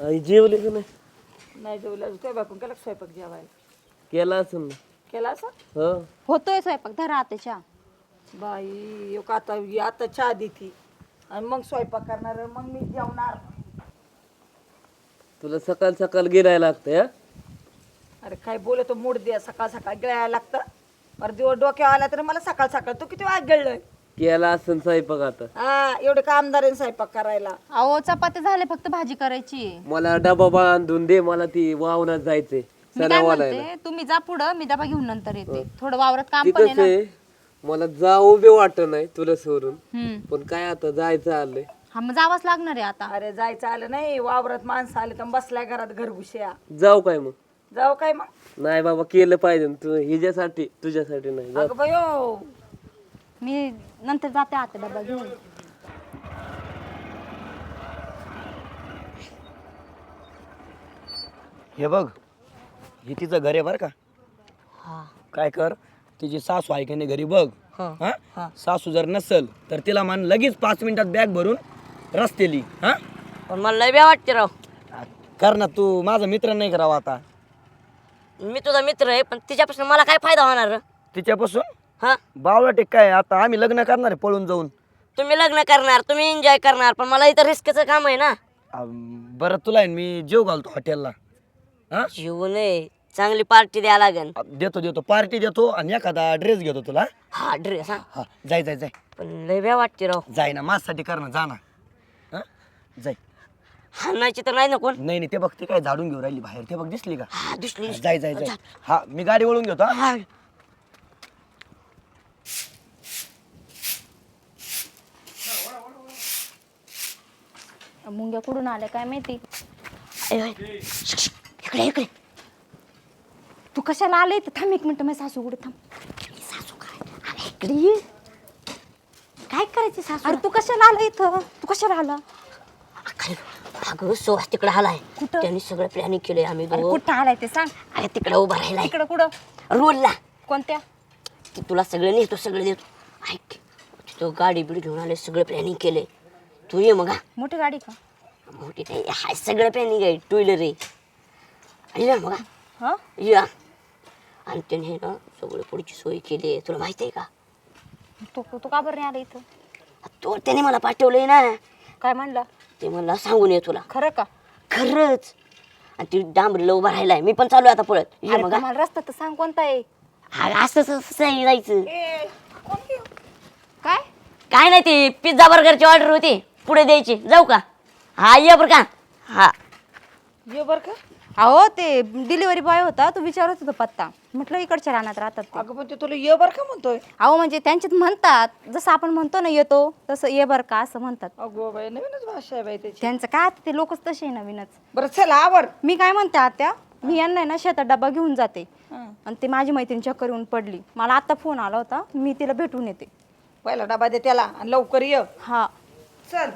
आई जेवले का नाही? नाही जेवलं काय बाकून केला का स्वयंपाक जेवायला? केला असेल ना. केला असं हो. होतोय स्वयंपाक. धरा आताच्या. बाई एक आता आता चहा देती आणि मग स्वयंपाक करणार मग मी जेवणार. तुला सकाळ सकाळ गिरायला लागतंय हा? अरे काय बोलतो मूड द्या सकाळ सकाळ गिळायला लागतं. अरे दिवस डोक्यावर आला तर मला सकाळ सकाळ तू किती वाज गिळलंय. केला असेल स्वयंपाक आता. हा एवढे कामदार स्वयंपाक करायला. अहो चपात्या झाले फक्त भाजी करायची. मला डबा बांधून दे मला ती वावनात जायचंय मी काय सणावाला म्हणते तुम्ही जा पुढं मी डबा घेऊन नंतर येते. थोडं वावरात काम पण आहे कसं ना. आहे मला जाऊ बी वाटत नाही तुला सोडून हम्म. पण काय आता जायचं आलंय. हा मग जावंच लागणार आहे आता. अरे जायचं आलं नाही वावरात माणसं आले तर बसल्या घरात घरगुशया. जाऊ काय मग? जाऊ काय मग? नाही बाबा केलं पाहिजे ना. तू हिच्यासाठी तुझ्यासाठी नाही जाऊ. अगं बयो मी नंतर जाते आता डबा घेऊन. हे बघ हे तिचं घर आहे बरं का. काय कर तिची सासू आहे की नाही घरी बघ. हा सासू जर नसल तर तिला मान लगेच पाच मिनिटात बॅग भरून रस्तेली हा? पण मला लय बी वाटते राव. कर ना तू माझा मित्र नाही करावा आता? मी तुझा मित्र आहे पण तिच्यापासून मला काय फायदा होणार? रे? तिच्यापासून? हा? बावळा टेक काय? आता आम्ही लग्न करणार आहे पळून जाऊन. तुम्ही लग्न करणार तुम्ही एन्जॉय करणार पण मला इथं रिस्कचं काम आहे ना. अं, बरं तुला आहे ना मी जेव घालतो हॉटेलला. हा? जीव नये चांगली पार्टी द्या लागेल. देतो देतो. पार्टी देतो आणि एखादा ड्रेस घेतो तुला. हा ड्रेस हा. हा जाय जाय जाय. पण लय बी वाटते राव. जाय ना माझ्यासाठी कर ना जा ना. हा? जाय. हाणायची तर नाही ना कोण? नाही नाही ते बघ ते काय झाडून घेऊन राहिली बाहेर. ते बघ दिसली का? हा दिसली जाय जाय जाय. हा मी गाडी वळून घेतो हा. हा. मुंग्या कुठून आल्या काय माहिती? अय. इकडे इकडे. तू कशाला आले तर थांब एक मिनिट माझी सासू कुठे? थांब. सासू काय? अरे इकडे ये. काय करायचं सासू? अरे तू कशाला आला इथं? तू कशाला आला? अगं सोस तिकडे आलाय. कुठं? त्यांनी सगळं प्लॅनिंग केलंय आम्ही अरे दोघं. कुठं आलाय ते सांग. अरे तिकडे उभा राहिलाय. इकडं कुठं? रोडला. कोणत्या? की तुला सगळं नेतो सगळं देतो. ऐक तो गाडी बिडी घेऊन आले सगळं प्लॅनिंग केलंय. तू ये मग हा. मोठी गाडी का? मोठी नाही हाय सगळं प्लॅनिंग आहे टू व्हीलर आहे. मग हा. हा? या आणि त्याने ना सगळं पुढची सोय केली आहे तुला माहिती आहे का? तू तू का बरं नाही आला इथं? तो त्याने मला पाठवलंय ना. काय म्हणला? ते मला सांगून ये तुला. खरं का? खरंच. आणि ती डांबरीला उभा राहिलाय. मी पण चालू आहे आता पळत. ये अरे मग पण हा. मला रस्ता तर सांग कोणता आहे. हा, आहे जायचं. काय? काय नाही ते पिझ्झा बर्गरची ऑर्डर होती. पुढे द्यायची. जाऊ का? हा ये बरं का. हा. ये बर का? अहो ते डिलिव्हरी बॉय होता तो विचारत होता पत्ता. म्हटलं इकडच्या रानात राहतात ते. अगं पण ते तुला ये बर का म्हणतोय? अहो म्हणजे त्यांच्यात म्हणतात. जसं आपण म्हणतो ना येतो तसं ये बर का असं म्हणतात. अगो बाई नवीनच भाषा आहे बाई त्याची. त्यांचं काय आता ते लोकच तसे आहे नवीनच. बरं चला आवर. मी काय म्हणते आत्या? मी यांना आहे ना शेतात डबा घेऊन जाते. हं. आणि ते माझी मैत्रीण चक्कर येऊन पडली. मला आता फोन आला होता. मी तिला भेटून येते. पहिला डबा दे त्याला आणि लवकर ये. हा. चल.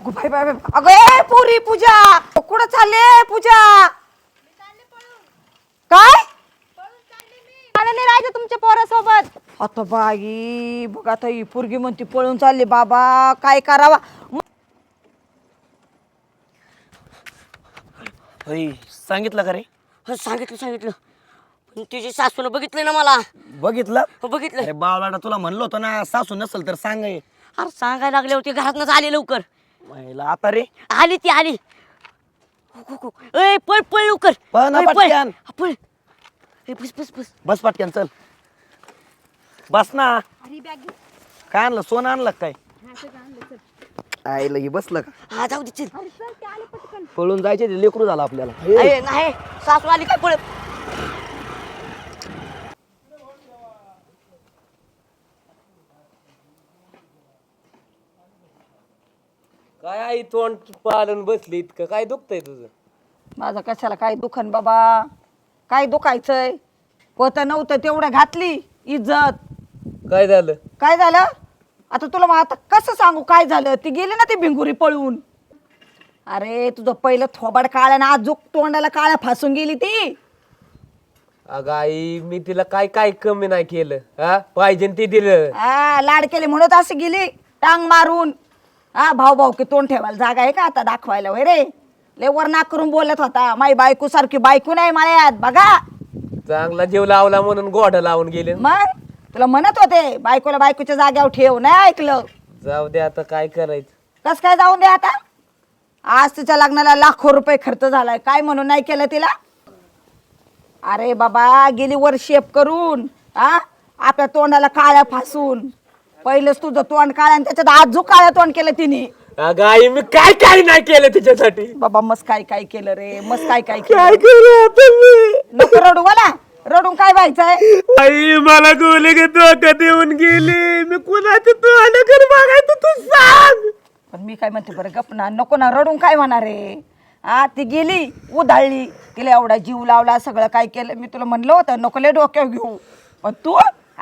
अगं बाई बाई बाई. अगं ए पुरी पूजा. कुठं चालले पूजा? काय? मला नाही राहायचं तुमच्या पोरासोबत. आता बाई बघ आता ही पोरगी म्हणती पळून चालली बाबा काय करावा? सांगितलं का रे? हो, सांगितलं सांगितलं. पण तुझी सासूनं बघितलं ना मला? बघितलं? हो बघितलं. अरे बावळाटा तुला म्हणलो होतं ना सासू नसल तर सांग हे. अरे सांगायला लागले होते घरातनंच आली लवकर. महिला आता रे. आली ती आली. हो, हो, हो. ए पळ पळ लवकर. पळ ना ए, पटकन. हा, पळ. ए, बस बस बस. बस पाटक्यान चल. बस ना. अरे बॅग काय आणलं? सोनं आणलं का काय? आईला हे बसलं का? हा जाऊ दे चल. पळून जायचे ते लेकरू झालं आपल्याला. अरे नाही सासू आली काय पळत? काय आई तोंड पालन बसली इतकं? काय दुखतंय तुझं? माझं कशाला काय दुखन बाबा? काय दुखायचंय? होतं नव्हतं तेवढं घातली इज्जत. काय झालं? काय झालं? आता तुला मग आता कसं सांगू काय झालं? ती गेली ना ती भिंगुरी पळून. अरे तुझं पहिलं थोबाड काळ्या ना आजूक तोंडाला काळ्या फासून गेली ती. अगं आई मी तिला काय काय कमी नाही केलं हा? पाहिजे ते दिलं. आ, लाड केले म्हणत अशी गेली टांग मारून. हा भाऊ भाऊ की तोंड ठेवायला जागा आहे का आता दाखवायला वय रे? लय वरनाक करून बोलत होता माई बायको सारखी बायको नाही माळ्यात बघा. चांगला जीव लावला म्हणून गोड लावून गेले. मग? तुला म्हणत होते बायकोला बायकोच्या जाग्यावर ठेव नाही ऐकलं. जाऊ दे आता काय करायचं? कस काय जाऊन दे आता? आज तिच्या लग्नाला लाखो रुपये खर्च झालाय काय म्हणून नाही केलं तिला? अरे बाबा गेली वर शेप करून हा? आपल्या तोंडाला काळ्या फासून. पहिलंच तुझं तोंड काळ्या आणि त्याच्यात आजू काळ्या तोंड केलं तिने. अगं आई मी काय काय नाही केलं तिच्यासाठी. बाबा मस्त काय काय केलं रे मस्त काय काय केलं? करू आता मी? नको रडू मला रडून काय व्हायचंय? आई मला गोले धोका देऊन गेली. मी कुणाचं तोंडाकडे बघायचं तू सांग. पण मी काय म्हणते बरं गप ना. नको ना रडून काय म्हणणार रे हा ती गेली उधाळली. तिला एवढा जीव लावला सगळं काय केलं. मी तुला म्हणलं होतं नको लय डोक्यावर घेऊ. पण तू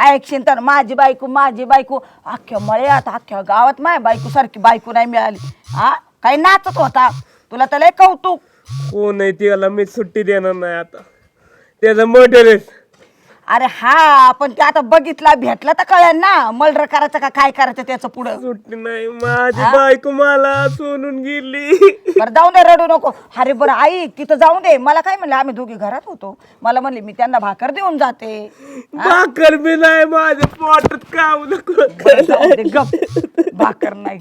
ऐकशील तर माझी बायको माझी बायको. अख्ख्या मळ्यात अख्ख्या गावात माझ्या बायको सारखी बायको नाही मिळाली. हा काही नाचत होता. तुला तर लय कौतुक. कोण आहे त्याला मी सुट्टी देणार नाही आता. त्याचं मर्डर अरे हा पण ते आता बघितला भेटला तर कळेल ना. मर्डर करायचं का काय करायचं त्याचं पुढं? सुट्टी नाही माझी बायको मला सोडून गेली. बरं जाऊन दे रडू नको. अरे बरं आई तिथं जाऊन दे. मला काय म्हणलं आम्ही दोघी घरात होतो. मला म्हणले मी त्यांना भाकर देऊन जाते. भाकर बी नाही माझ्या पोटात काम नको. बरं जाऊ दे, गप. भाकर नाही.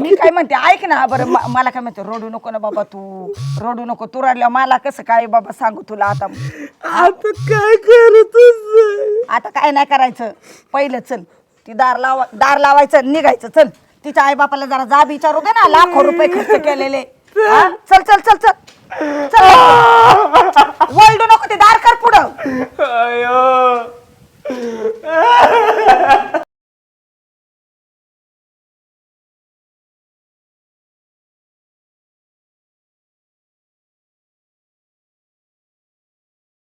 मी काय म्हणते ऐक ना बरं म- मला काय म्हणते रडू नको ना बाबा तू. रडू नको तू रडल्या मला कसं काय बाबा सांगू तुला आता? आता काय करू तुझ? आता काय नाही करायचं. पहिलं चल ती दार लावा दार लावायचं निघायचं. चल तिच्या आई बापाला जरा जाब विचारू दे ना लाखो रुपये खर्च केलेले. हा? चल चल चल चल. चल. वळडू नको ते दार कर पुढं.